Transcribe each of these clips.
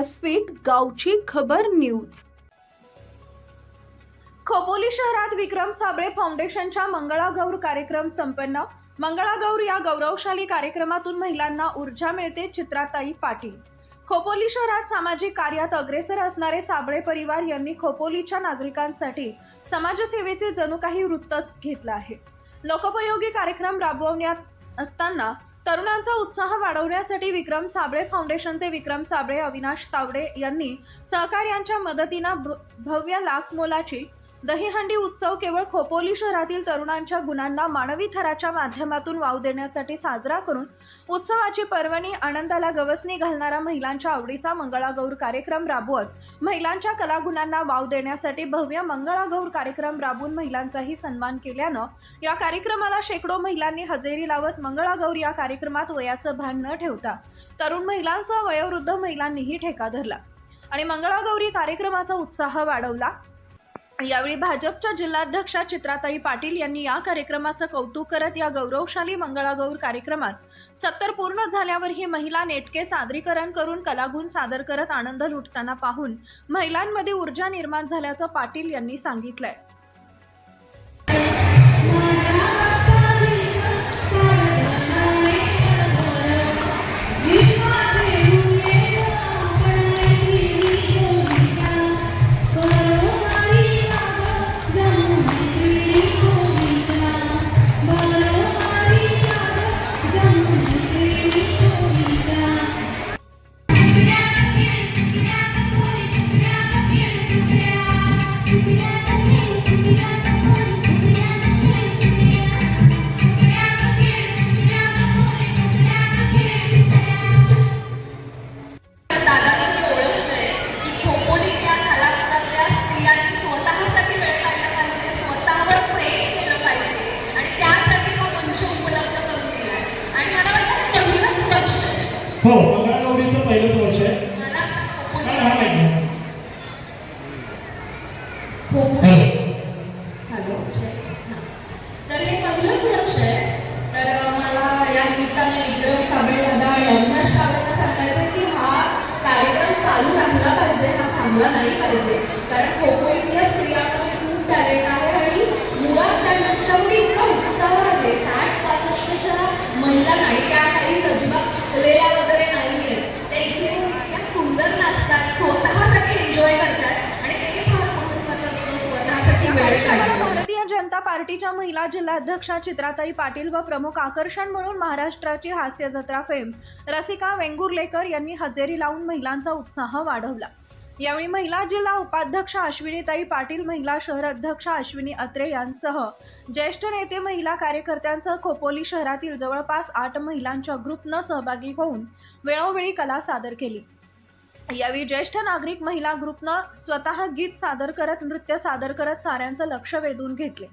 व्यासपीठ गावची खबर न्यूज. खोपोली शहरात विक्रम साबळे फाउंडेशनच्या मंगळागौर कार्यक्रम संपन्न. मंगळागौर या गौरवशाली कार्यक्रमातून महिलांना ऊर्जा मिळते चित्राताई पाटील. खोपोली शहरात सामाजिक कार्यात अग्रेसर असणारे साबळे परिवार यांनी खोपोलीच्या नागरिकांसाठी समाजसेवेचे जणू काही वृत्तच घेतलं आहे. लोकोपयोगी कार्यक्रम राबवण्यात असताना तरुणांचा उत्साह वाढवण्यासाठी विक्रम साबळे फाउंडेशनचे विक्रम साबळे अविनाश तावडे यांनी सहकार्यांच्या मदतीनं भ- भव्य लाख मोलाची दहीहंडी उत्सव केवळ खोपोली शहरातील तरुणांच्या गुणांना मानवी थराच्या माध्यमातून वाव देण्यासाठी साजरा करून उत्सवाची पर्वणी आनंदाला गवसणी घालणारा महिलांच्या आवडीचा मंगळागौर कार्यक्रम राबवत महिलांच्या कलागुणांना वाव देण्यासाठी भव्य मंगळागौर कार्यक्रम राबवून महिलांचाही सन्मान केल्यानं या कार्यक्रमाला शेकडो महिलांनी हजेरी लावत मंगळागौर या कार्यक्रमात वयाचं भान न ठेवता तरुण महिलांसह वयोवृद्ध महिलांनीही ठेका धरला. आणि मंगळागौरी कार्यक्रमाचा उत्साह वाढवला. यावेळी भाजपच्या जिल्हाध्यक्षा चित्राताई पाटील यांनी या कार्यक्रमाचं कौतुक करत या गौरवशाली मंगळागौर कार्यक्रमात सत्तर पूर्ण झाल्यावर ही महिला नेटके सादरीकरण करून कलागुण सादर करत आनंद लुटताना पाहून महिलांमध्ये ऊर्जा निर्माण झाल्याचं पाटील यांनी सांगितलंय. हो मंगळागौरीचं पहिलंच वर्ष आहे. मला काय हा. तर हे पहिलंच वर्ष आहे. तर मला या निमित्ताने विक्रम साबळे साबळेंना सांगायचं की हा कार्यक्रम चालू राहिला पाहिजे हा थांबला नाही पाहिजे. कारण खोपोलीतल्या स्त्रियांमध्ये खूप टॅलेंट आहे आणि मुळात त्यांच्यामध्ये इतका उत्साह आहे. साठ पासष्टच्या महिला नाही त्या काही अजिबात लेया वगैरे नाही आहेत त्या इथे येऊन इतक्या सुंदर नाचतात स्वतःसाठी एन्जॉय करतात आणि ते फार महत्त्वाचं असतं स्वतःसाठी या वेळ कार्यक्रमाला काढणं भारतीय जनता पार्टीच्या महिला जिल्हाध्यक्षा चित्राताई पाटील व प्रमुख आकर्षण म्हणून महाराष्ट्राची हास्य जत्रा फेम. रसिका वेंगुर्लेकर यांनी हजेरी लावून महिलांचा उत्साह वाढवला. यावेळी महिला जिल्हा उपाध्यक्ष अश्विनीताई पाटील महिला शहर अध्यक्ष अश्विनी अत्रे यांसह ज्येष्ठ नेते महिला कार्यकर्त्यांसह खोपोली शहरातील जवळपास आठ महिलांच्या ग्रुपनं सहभागी होऊन वेळोवेळी कला सादर केली. यावेळी ज्येष्ठ नागरिक महिला ग्रुपनं स्वतः गीत सादर करत नृत्य सादर करत साऱ्यांचं लक्ष वेधून घेतले.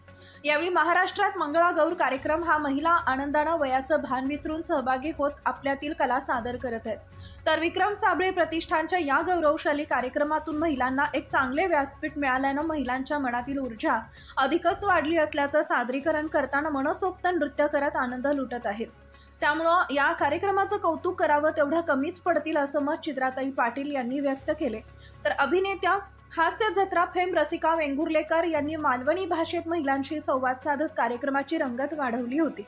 यावेळी महाराष्ट्रात मंगळागौर कार्यक्रम हा महिला आनंदानं वयाचं भान विसरून सहभागी होत आपल्यातील कला सादर करत आहेत. तर विक्रम साबळे प्रतिष्ठानच्या या गौरवशाली कार्यक्रमातून महिलांना एक चांगले व्यासपीठ मिळाल्यानं महिलांच्या मनातील ऊर्जा अधिकच वाढली असल्याचं सादरीकरण करताना मनसोक्त नृत्य करत आनंद लुटत आहेत. त्यामुळं या कार्यक्रमाचं कौतुक करावं तेवढं कमीच पडतील असं मत चित्राताई पाटील यांनी व्यक्त केले. तर अभिनेत्या हास्य जत्रा फेम रसिका वेंगुर्लेकर यांनी मालवणी भाषेत महिलांशी संवाद साधत कार्यक्रमाची रंगत वाढवली होती.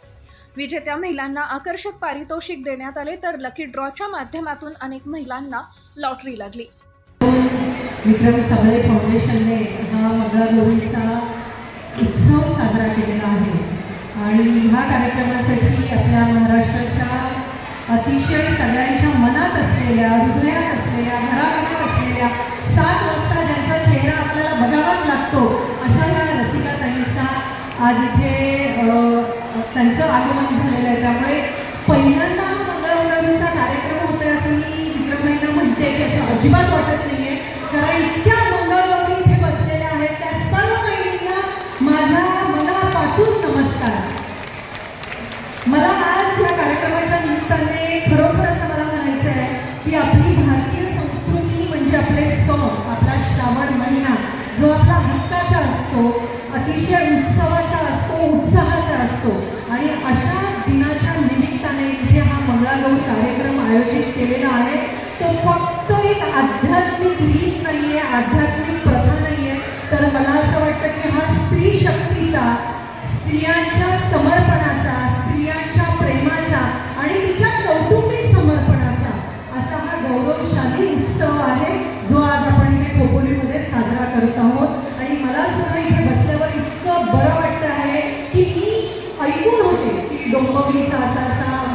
विजेत्या महिलांना आकर्षक पारितोषिक देण्यात आले तर लकी ड्रॉच्या माध्यमातून अनेक महिलांना लॉटरी लागली. विक्रम सबळे फाउंडेशनने हा मंगळागौरीचा उत्सव साजरा केलेला आहे. आणि ह्या कार्यक्रमासाठी आपल्या महाराष्ट्राच्या अतिशय सगळ्यांच्या मनात असलेल्या हृदयात असलेल्या घराघरात असलेल्या सात वाजता ज्यांचा चेहरा आपल्याला बघावाच लागतो अशा ह्या रसिकाताईंचा आज इथे त्यांचं आगमन झालेलं आहे. त्यामुळे पहिल्यांदा हा मंगळागौरीचा कार्यक्रम होतोय असं मी विक्रमभाईंना म्हणते की असं अजिबात वाटत नाहीये. कारण इतक्या कार्यक्रमाच्या निमित्ताने खरोखर असं मला म्हणायचं आहे की आपली भारतीय संस्कृती म्हणजे आपले सण आपला श्रावण महिना जो आपला हक्काचा असतो अतिशय उत्सवाचा असतो उत्साहाचा असतो. आणि अशा दिनाच्या निमित्ताने इथे हा मंगळागौर कार्यक्रम आयोजित केलेला आहे तो फक्त एक आध्यात्मिक रीत नाही आहे आध्यात्मिक प्रथा नाही आहे तर मला असं वाटतं की हा स्त्री शक्तीचा स्त्रियांच्या समर्पण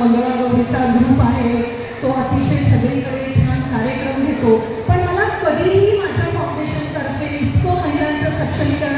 मंगळा ग्रुप आहे. तो अतिशय सगळीकडे छान कार्यक्रम घेतो. पण मला कधीही माझ्या फाउंडेशनतर्फे इतकं महिलांचं सक्षमीकरण